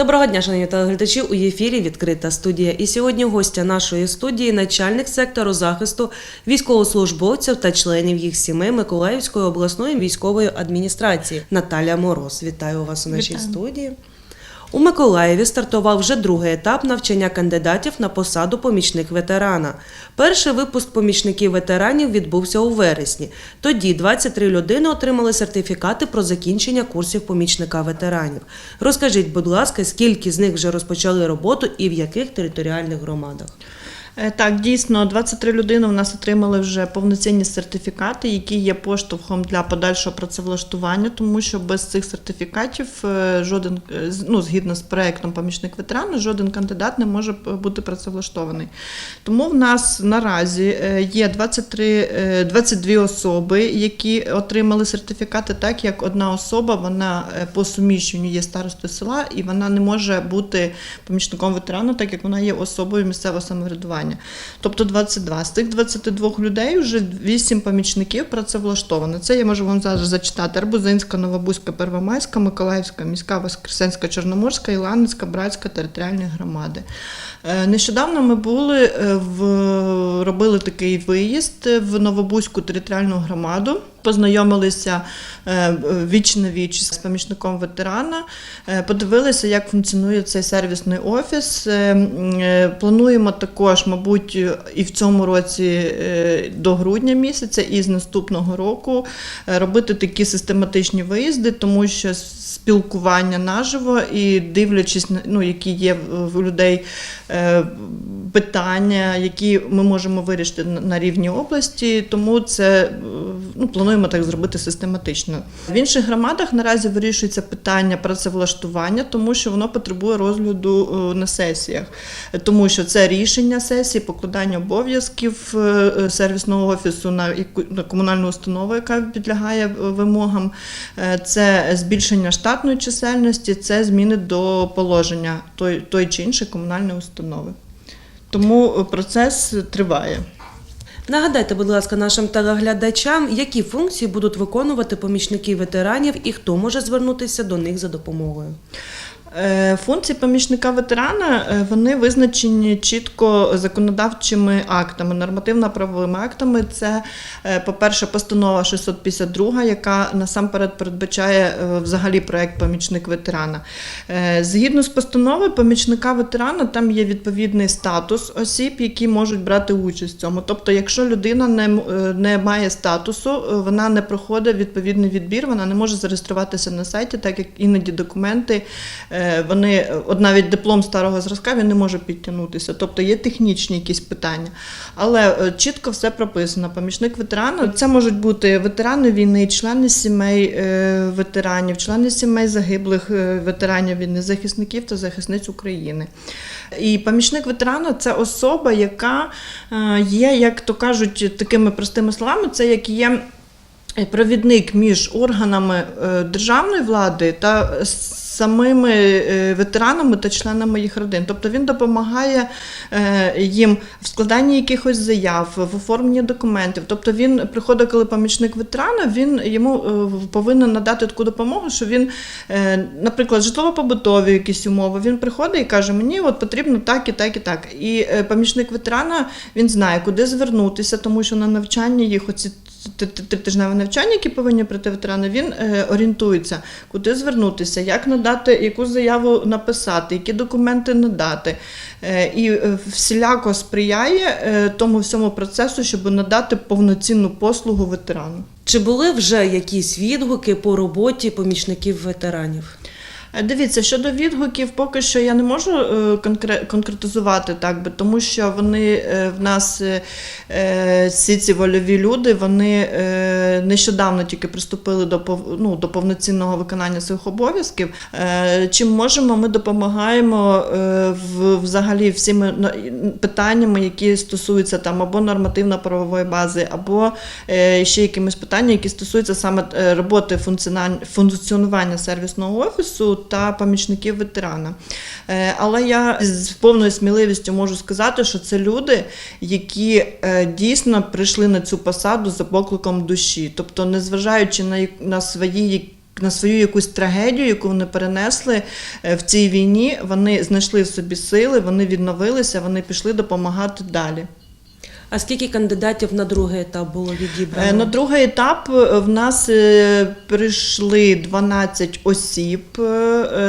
Доброго дня, шановні телеглядачі. У ефірі відкрита студія. І сьогодні гостя нашої студії начальник сектору захисту військовослужбовців та членів їх сімей Миколаївської обласної військової адміністрації Наталя Мороз. Вітаю вас у нашій Вітаю. студії. У Миколаєві стартував вже другий етап навчання кандидатів на посаду помічник ветерана. Перший випуск помічників ветеранів відбувся у вересні. Тоді 23 людини отримали сертифікати про закінчення курсів помічника ветеранів. Розкажіть, будь ласка, скільки з них вже розпочали роботу і в яких територіальних громадах? Е, Так, дійсно, 23 людини у нас отримали вже повноцінні сертифікати, які є поштовхом для подальшого працевлаштування, тому що без цих сертифікатів е, жоден, е, ну, згідно з проектом помічник ветерана, жоден кандидат не може бути працевлаштований. Тому в нас наразі є 23, е, 22 особи, які отримали сертифікати, так як одна особа вона по суміщенню є старостою села, і вона не може бути помічником ветерану, так як вона є особою місцевого самоврядування. Тобто 22. З тих 22 людей вже 8 помічників працевлаштовано. Це я можу вам зараз зачитати: Арбузинська, Новобузька, Первомайська, Миколаївська, міська, Воскресенська, Чорноморська, Іланницька, Братська територіальні громади. Е, Нещодавно ми були е, в робили такий виїзд в Новобузьку територіальну громаду. Познайомилися е, віч на віч з помічником ветерана, е, подивилися, як функціонує цей сервісний офіс. Е, Плануємо також, мабуть, і в цьому році до грудня місяця, і з наступного року робити такі систематичні виїзди, тому що спілкування наживо і дивлячись ну, які є в людей е, питання, які ми можемо вирішити на- рівні області, тому це е, ну, плануємо так зробити систематично. В інших громадах наразі вирішується питання працевлаштування, тому що воно потребує розгляду е, на сесіях, тому що це рішення сесії, покладання обов'язків сервісного офісу на на комунальну установу, яка підлягає вимогам, це збільшення штатної чисельності, це зміни до положення той, той чи іншої комунальної установи. Тому е, процес триває. Нагадайте, будь ласка, нашим телеглядачам, які функції будуть виконувати помічники ветеранів і хто може звернутися до них за допомогою. Е, Функції помічника ветерана е, вони визначені чітко законодавчими актами, нормативно-правовими актами. Це, е, по-перше, постанова 652, яка насамперед передбачає взагалі проект помічник ветерана. Згідно з постановою помічника ветерана, там є відповідний статус осіб, які можуть брати участь в цьому. Тобто, якщо людина не, не має статусу, вона не проходить відповідний відбір, вона не може зареєструватися на сайті, так як іноді документи. Е, Вони, от навіть диплом старого зразка він не може підтягнутися. Тобто є технічні якісь питання. Але е, чітко все прописано. Помічник ветерана це можуть бути ветерани війни, члени сімей е, ветеранів, члени сімей загиблих ветеранів війни, захисників та захисниць України. І помічник ветерана це особа, яка є, як то кажуть, такими простими словами, це як є. Провідник між органами державної влади та самими е, ветеранами та членами їх родин. Тобто він допомагає е, їм в складанні якихось заяв, в оформленні документів. Тобто він приходить, коли помічник ветерана, він йому е, повинен надати таку допомогу, що він, наприклад, житлово-побутові якісь умови. Він приходить і каже: мені от потрібно так і так і так. І помічник ветерана він знає, куди звернутися, тому що на навчанні їх оці т- т- тритижневе навчання, які повинні пройти ветерани, він е, орієнтується, куди звернутися, як надати, яку заяву написати, які документи надати. Е, і е, всіляко сприяє тому всьому процесу, щоб надати повноцінну послугу ветерану. Чи були вже якісь відгуки по роботі помічників ветеранів? Е, Дивіться, щодо відгуків, поки що я не можу е, конкретизувати так би, тому що вони е, в нас всі ці вольові люди, вони нещодавно тільки приступили до ну, до повноцінного виконання своїх обов'язків. Чим можемо, ми допомагаємо взагалі всіми питаннями, які стосуються там або нормативно-правової бази, або ще якимись питаннями, які стосуються саме роботи функціонування сервісного офісу та помічників ветерана. Е, Але я з повною сміливістю можу сказати, що це люди, які е, дійсно прийшли на цю посаду за покликом душі, тобто, незважаючи на, на свої на свою якусь трагедію, яку вони перенесли е, в цій війні. Вони знайшли в собі сили, вони відновилися, вони пішли допомагати далі. А скільки кандидатів на другий етап було відібрано? Е, На другий етап е, в нас е, прийшли 12 осіб.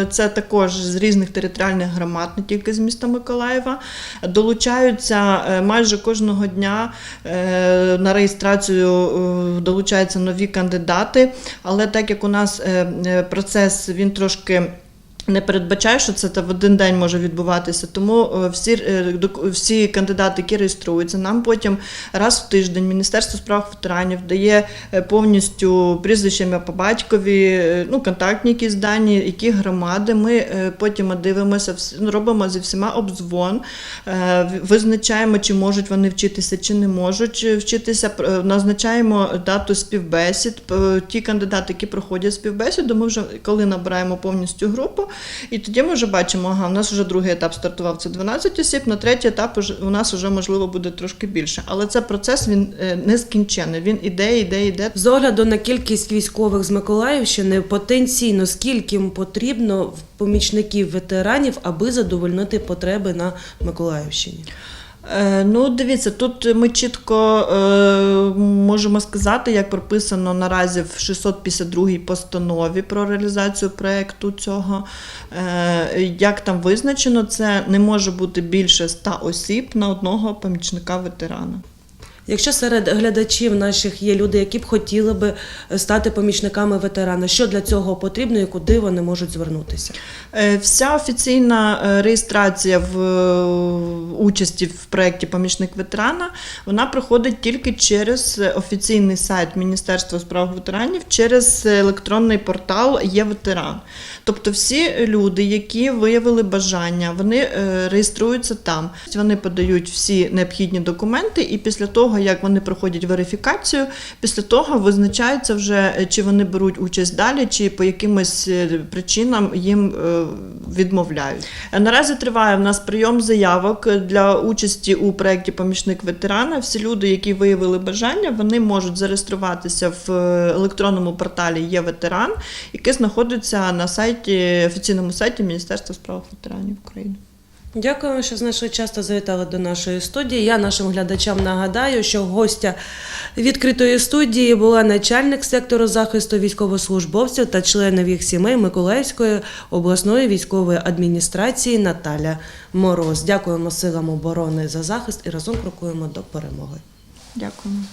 Це також з різних територіальних громад, не тільки з міста Миколаєва. Долучаються майже кожного дня на реєстрацію долучаються нові кандидати. Але так як у нас процес він трошки. Не передбачає, що це та в один день може відбуватися, тому е, всі, е, всі кандидати, які реєструються, нам потім раз в тиждень Міністерство справ ветеранів дає е, повністю прізвище ім'я по батькові, ну, контактні якісь дані, які громади. Ми потім дивимося, ну, робимо зі всіма обдзвон, е, визначаємо, чи можуть вони вчитися, чи не можуть вчитися. Назначаємо дату співбесід. Ті кандидати, які проходять співбесіду, ми вже коли набираємо повністю групу, і тоді ми вже бачимо, ага, у нас вже другий етап стартував, це 12 осіб, на третій етап у нас вже можливо буде трошки більше. Але це процес він е, нескінчений. Він іде, іде, іде. З огляду на кількість військових з Миколаївщини, потенційно скільки потрібно помічників ветеранів, аби задовольнити потреби на Миколаївщині? Е, Ну, дивіться, тут ми чітко е, можемо сказати, як прописано наразі в 652 постанові про реалізацію проєкту цього. Е, як там визначено, це не може бути більше 100 осіб на одного помічника ветерана. Якщо серед глядачів наших є люди, які б хотіли би стати помічниками ветерана, що для цього потрібно і куди вони можуть звернутися? Е, Вся офіційна е, реєстрація в е, участі в проєкті Помічник ветерана вона проходить тільки через е, офіційний сайт Міністерства справ ветеранів, через електронний портал Є ветеран. Тобто всі люди, які виявили бажання, вони е, реєструються там. Вони подають всі необхідні документи, і після того, як вони проходять верифікацію, після того визначається вже, е, чи вони беруть участь далі, чи по якимось е, причинам їм е, відмовляють. Наразі триває в нас прийом заявок для участі у проєкті Помічник ветерана. Всі люди, які виявили бажання, вони можуть зареєструватися в електронному порталі Є ветеран, який знаходиться на сайті офіційному сайті Міністерства справ ветеранів України. Дякуємо, що знайшли час та завітали до нашої студії. Я нашим глядачам нагадаю, що гостя відкритої студії була начальник сектору захисту військовослужбовців та членів їх сімей Миколаївської обласної військової адміністрації Наталя Мороз. Дякуємо силам оборони за захист і разом крокуємо до перемоги. Дякуємо.